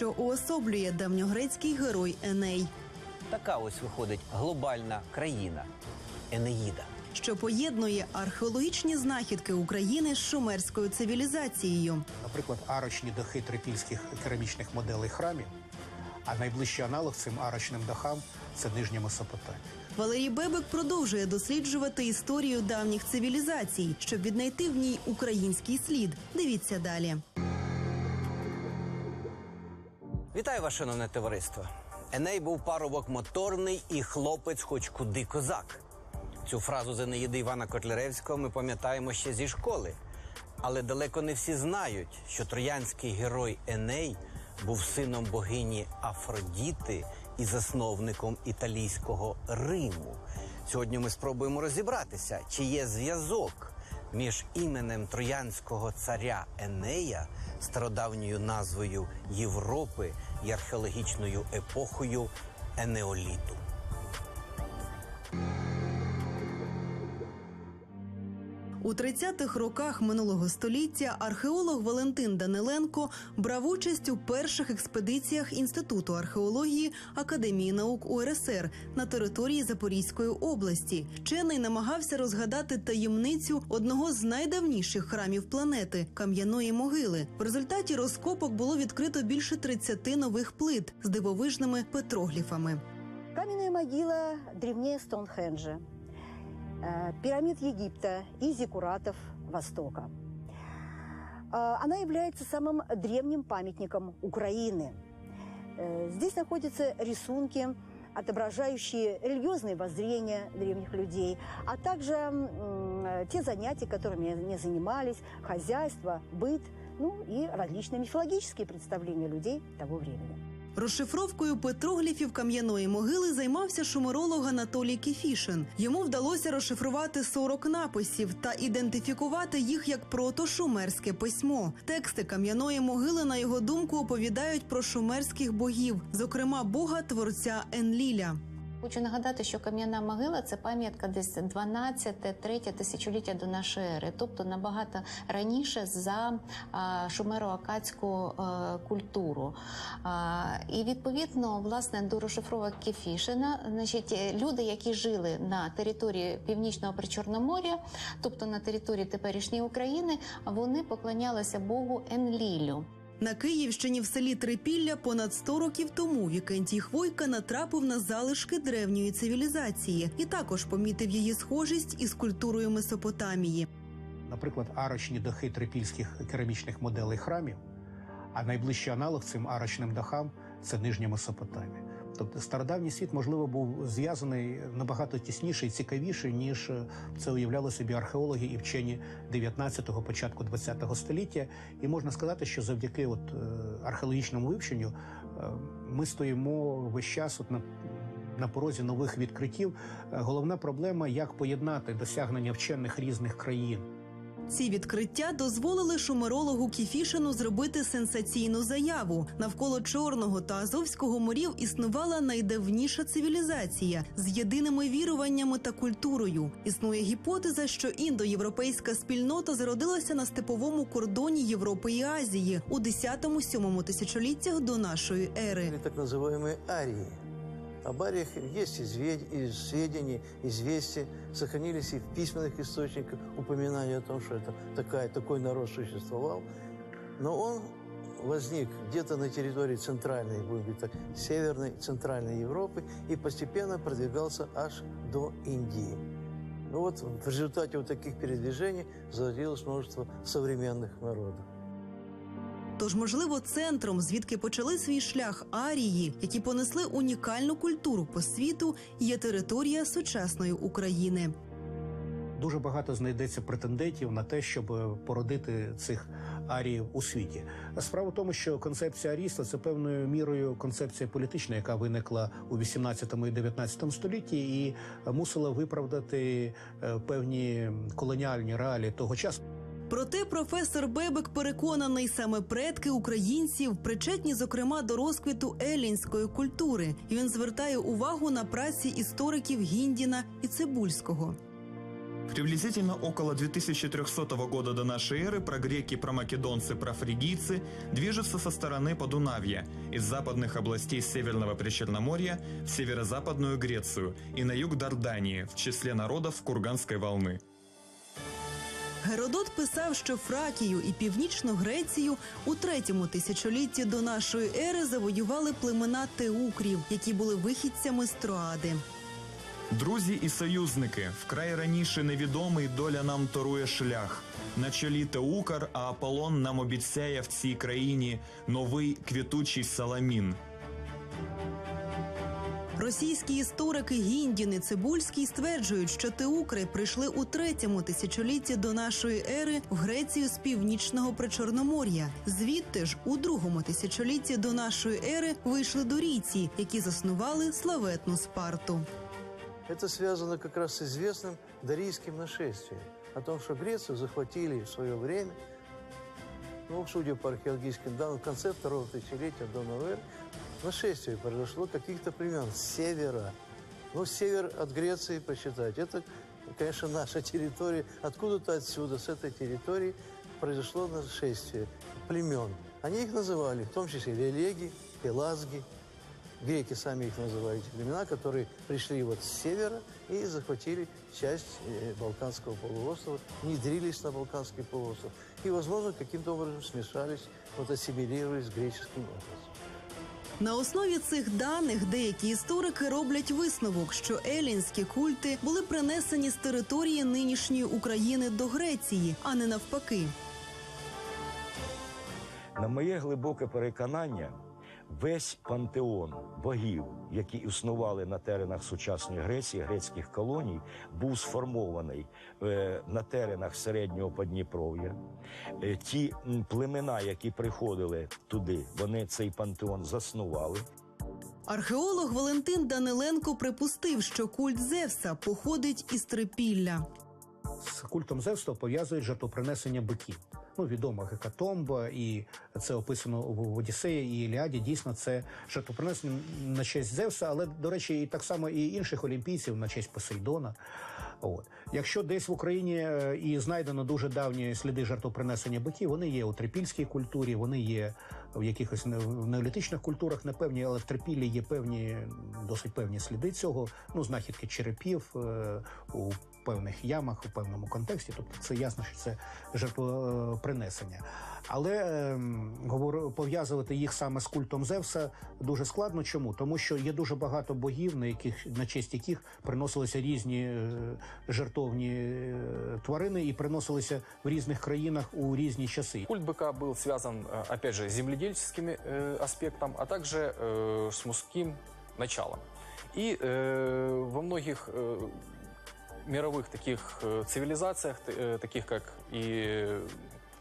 що уособлює давньогрецький герой Еней, Така ось виходить глобальна країна Енеїда. що поєднує археологічні знахідки України з шумерською цивілізацією. наприклад, арочні дахи трипільських керамічних моделей храмів, а найближчий аналог цим арочним дахам це Нижня Месопотамія. Валерій Бебек продовжує досліджувати історію давніх цивілізацій, щоб віднайти в ній український слід. Дивіться далі. Вітаю вас, шановне товариство. Еней був парубок моторний і хлопець, хоч куди козак. Цю фразу з Енеїди Івана Котляревського ми пам'ятаємо ще зі школи. Але далеко не всі знають, що троянський герой Еней був сином богині Афродіти і засновником італійського Риму. Сьогодні ми спробуємо розібратися, чи є зв'язок між іменем троянського царя Енея, стародавньою назвою Європи і археологічною епохою Енеоліту. У 30-х роках минулого століття археолог Валентин Даниленко брав участь у перших експедиціях Інституту археології Академії наук УРСР на території Запорізької області. Вчений намагався розгадати таємницю одного з найдавніших храмів планети кам'яної могили. В результаті розкопок було відкрито більше 30 нових плит з дивовижними петрогліфами. Каменная могила древнее Стоунхенджа, пирамид Египта и зиккуратов Востока. Э, Она является самым древним памятником Украины. Э, Здесь находятся рисунки, отображающие религиозные воззрения древних людей, а также э, те занятия, которыми они занимались, хозяйство, быт, ну и различные мифологические представления людей того времени. Розшифровкою петрогліфів кам'яної могили займався шумеролог Анатолій Кефішин. Йому вдалося розшифрувати 40 написів та ідентифікувати їх як протошумерське письмо. Тексти кам'яної могили, на його думку, оповідають про шумерських богів, зокрема бога творця Енліля. Хочу нагадати, що кам'яна могила це пам'ятка десь 12-3 тисячоліття до нашої ери, тобто набагато раніше за шумеро-акадську культуру. І відповідно, власне, до розшифровок Кефішина, значить, е, люди, які жили на території північного причорномор'я, тобто на території теперішньої України, вони поклонялися Богу Енлілю. На Київщині в селі Трипілля понад 100 років тому Вікентій Хвойка натрапив на залишки древньої цивілізації і також помітив її схожість із культурою Месопотамії. Наприклад, арочні дахи трипільських керамічних моделей храмів, а найближчий аналог цим арочним дахам це Нижня Месопотамія. Тобто стародавній світ, можливо, був зв'язаний набагато тісніше і цікавіше, ніж е, це уявляли собі археологи і вчені 19-го, початку 20-го століття. І можна сказати, що завдяки от, е, археологічному вивченню е, ми стоїмо весь час от на на порозі нових відкриттів. Головна проблема як поєднати досягнення вчених різних країн. Ці відкриття дозволили шумерологу Кіфішину зробити сенсаційну заяву. Навколо Чорного та Азовського морів існувала найдавніша цивілізація з єдиними віруваннями та культурою. Існує гіпотеза, що індоєвропейська спільнота зародилася на степовому кордоні Європи і Азії у 10-7 тисячоліттях до нашої ери. так называемые арии. Об ариях есть извед- из сведения, известия, сохранились и в письменных источниках упоминания о том, что это такая, такой народ существовал. Но он возник где-то на территории центральной, будем говорить так, северной, центральной Европы и постепенно продвигался аж до Индии. Ну вот в результате вот таких передвижений зародилось множество современных народов. Тож, можливо, центром, звідки почали свій шлях арії, які понесли унікальну культуру по світу, є територія сучасної України. Дуже багато знайдеться претендентів на те, щоб породити цих аріїв у світі. Справа в тому, що концепція арійства це певною мірою концепція політична, яка виникла у 18 і 19 столітті, і мусила виправдати е, певні колоніальні реалії того часу. Проте професор Бебек переконаний, саме предки українців причетні, зокрема, до розквіту елінської культури. І він звертає увагу на праці істориків Гіндіна і Цибульського. Приблизительно около 2300 года до нашей эры прогреки, промакедонцы, профригийцы движутся со стороны Подунавья, из западных областей Северного Причерноморья в северо-западную Грецию и на юг Дардании в числе народов Курганской волны. Геродот писав, що Фракію і Північну Грецію у третьому тисячолітті до нашої ери завоювали племена теукрів, які були вихідцями з Троади. Друзі і союзники, вкрай раніше невідомий доля нам торує шлях. На чолі Теукар, а Аполлон нам обіцяє в цій країні новий квітучий Саламін. Російські історики Гіндін і Цибульський стверджують, що теукри прийшли у третьому тисячолітті до нашої ери в Грецію з північного причорномор'я. Звідти ж у другому тисячолітті до нашої ери вийшли дорійці, які заснували славетну Спарту. Это связано как раз с известным дарийским нашествием. О том, что Грецию захватили в свое время, ну, судя по археологическим данным, в конце второго тысячелетия до новой эры, нашествие произошло каких-то племен с севера. Ну, север от Греции посчитать, это, конечно, наша территория. Откуда-то отсюда, с этой территории, произошло нашествие племен. Они их называли, в том числе релеги, пелазги, Греки сами их называли, племена, которые пришли вот с севера и захватили часть э, Балканского полуострова, внедрились на Балканский полуостров и, возможно, каким-то образом смешались, вот ассимилировались с греческим образом. На основі цих даних деякі історики роблять висновок, що елінські культи були принесені з території нинішньої України до Греції, а не навпаки. На моє глибоке переконання, весь пантеон богів, які існували на теренах сучасної Греції, грецьких колоній, був сформований е, на теренах середнього Подніпров'я. Е, ті племена, які приходили туди, вони цей пантеон заснували. Археолог Валентин Даниленко припустив, що культ Зевса походить із Трипілля. З культом Зевса пов'язують жертвопринесення биків. Ну, відома гекатомба, і це описано в Одіссеї і Іліаді. Дійсно, це жертвопринесення на честь Зевса, але, до речі, і так само і інших олімпійців на честь Посейдона. От. Якщо десь в Україні е, і знайдено дуже давні сліди жертвопринесення биків, вони є у трипільській культурі, вони є в якихось в неолітичних культурах, не певні, але в трипіллі є певні, досить певні сліди цього. Ну, знахідки черепів е, у певних ямах, у певному контексті. Тобто це ясно, що це жертвопринесення. Але ем, говорю, пов'язувати їх саме з культом Зевса дуже складно. Чому? Тому що є дуже багато богів, на яких на честь яких приносилися різні е, жертовні е, тварини і приносилися в різних країнах у різні часи. Культ быка был связан, э, опять же, с земледельческим э, аспектом, а также э, с мужским началом. И э, во многих э, мировых таких э, цивилизациях, т- э, таких как и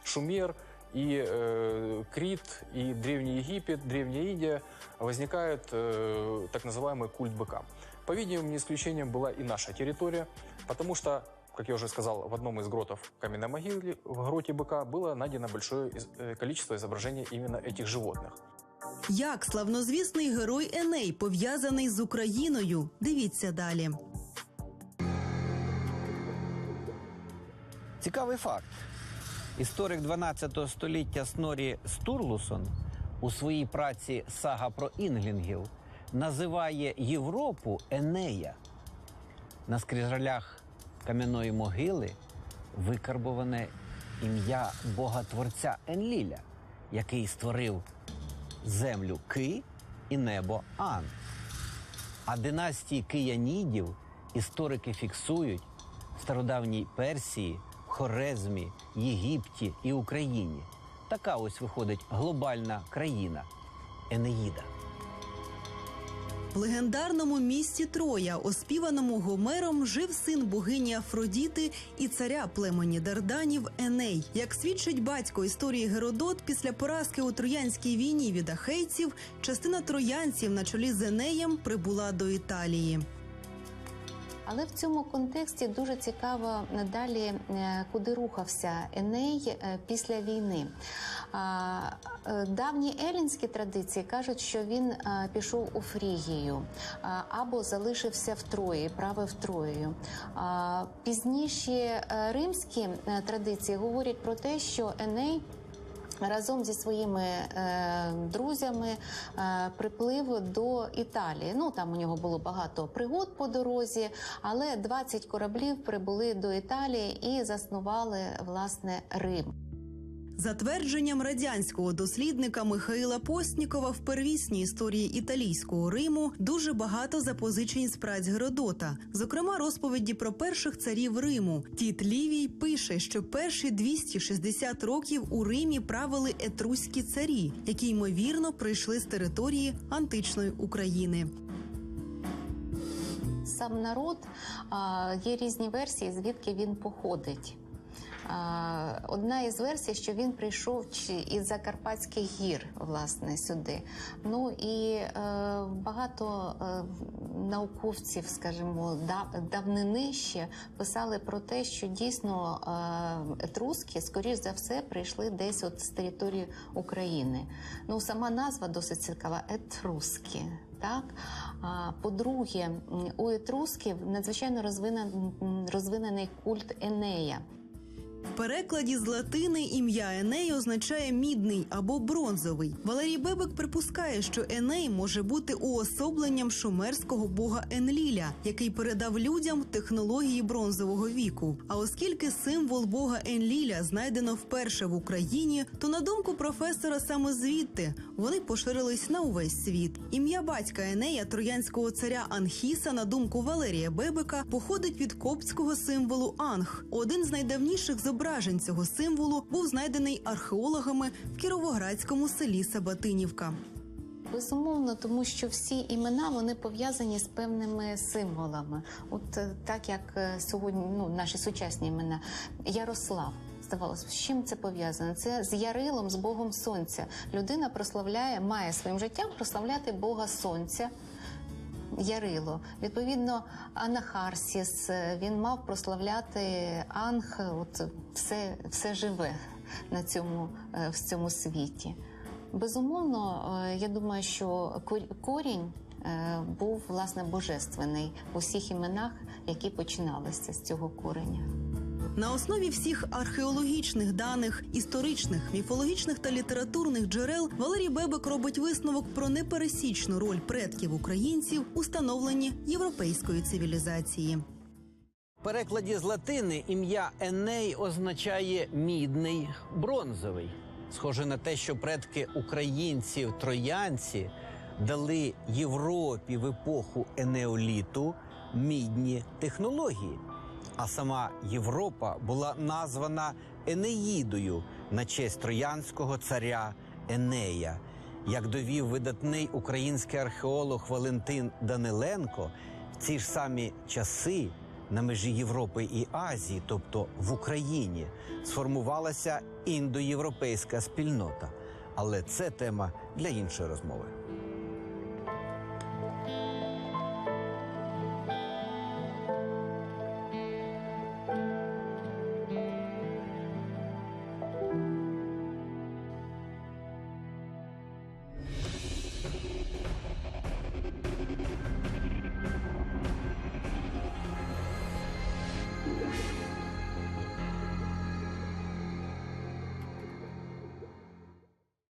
Шумер, и э, Крит, и Древний Египет, Древняя Индия, возникает э, так называемый культ быка. По-видимому, не исключением была и наша территория, потому что, как я уже сказал, в одном из гротов каменной могилы, в гроте быка, было найдено большое из- э, количество изображений именно этих животных. Як славнозвісний герой Еней пов'язаний з Україною? Дивіться далі. Цікавий факт. Історик 12 століття Снорі Стурлусон у своїй праці Сага про інглінгів називає Європу Енея. На скрижалях кам'яної могили викарбоване ім'я Бога-творця Енліля, який створив землю Ки і небо Ан. А династії киянідів історики фіксують в стародавній Персії, Хорезмі, Єгипті і Україні. Така ось виходить глобальна країна Енеїда. В легендарному місті Троя, оспіваному Гомером, жив син богині Афродіти і царя племені Дарданів Еней. Як свідчить батько історії Геродот, після поразки у троянській війні від ахейців, частина троянців на чолі з Енеєм прибула до Італії. Але в цьому контексті дуже цікаво далі, е, куди рухався Еней е, після війни. Е, Давні елінські традиції кажуть, що він пішов у Фрігію або залишився в Трої, правив Троєю. Пізніші римські традиції говорять про те, що Еней разом зі своїми е, друзями е, приплив до Італії. Ну там у нього було багато пригод по дорозі, але 20 кораблів прибули до Італії і заснували власне Рим. За твердженням радянського дослідника Михаїла Постнікова в первісній історії італійського Риму дуже багато запозичень з праць Геродота, зокрема розповіді про перших царів Риму. Тіт Лівій пише, що перші 260 років у Римі правили етруські царі, які ймовірно прийшли з території античної України. Сам народ є різні версії, звідки він походить. Одна із версій, що він прийшов із Закарпатських гір, власне, сюди. Ну і е, багато е, науковців, скажімо, да- давнини ще писали про те, що дійсно е, етруски, скоріш за все, прийшли десь от з території України. Ну, сама назва досить цікава етруски. Так, по-друге, у етрусків надзвичайно розвинен- розвинений культ Енея. В перекладі з латини ім'я Еней означає мідний або бронзовий. Валерій Бебек припускає, що Еней може бути уособленням шумерського бога Енліля, який передав людям технології бронзового віку. А оскільки символ бога Енліля знайдено вперше в Україні, то на думку професора саме звідти вони поширились на увесь світ. Ім'я батька Енея, троянського царя Анхіса, на думку Валерія Бебека, походить від коптського символу Анх. Один з найдавніших зображень цього символу був знайдений археологами в кіровоградському селі Сабатинівка. Безумовно, тому що всі імена вони пов'язані з певними символами. От е, так як е, сьогодні ну, наші сучасні імена Ярослав. Здавалося, з чим це пов'язано? Це з Ярилом, з Богом Сонця. Людина прославляє, має своїм життям прославляти Бога Сонця. Ярило. Відповідно, Анахарсіс він мав прославляти Анх, от все, все живе на цьому, е, в цьому світі. Безумовно, е, я думаю, що корінь е, був власне божественний у всіх іменах, які починалися з цього кореня. На основі всіх археологічних даних, історичних, міфологічних та літературних джерел Валерій Бебек робить висновок про непересічну роль предків українців у становленні європейської цивілізації. Перекладі з латини ім'я Еней означає мідний, бронзовий. Схоже на те, що предки українців троянці дали Європі в епоху енеоліту мідні технології. А сама Європа була названа Енеїдою на честь троянського царя Енея. Як довів видатний український археолог Валентин Даниленко, в ці ж самі часи на межі Європи і Азії, тобто в Україні, сформувалася індоєвропейська спільнота. Але це тема для іншої розмови.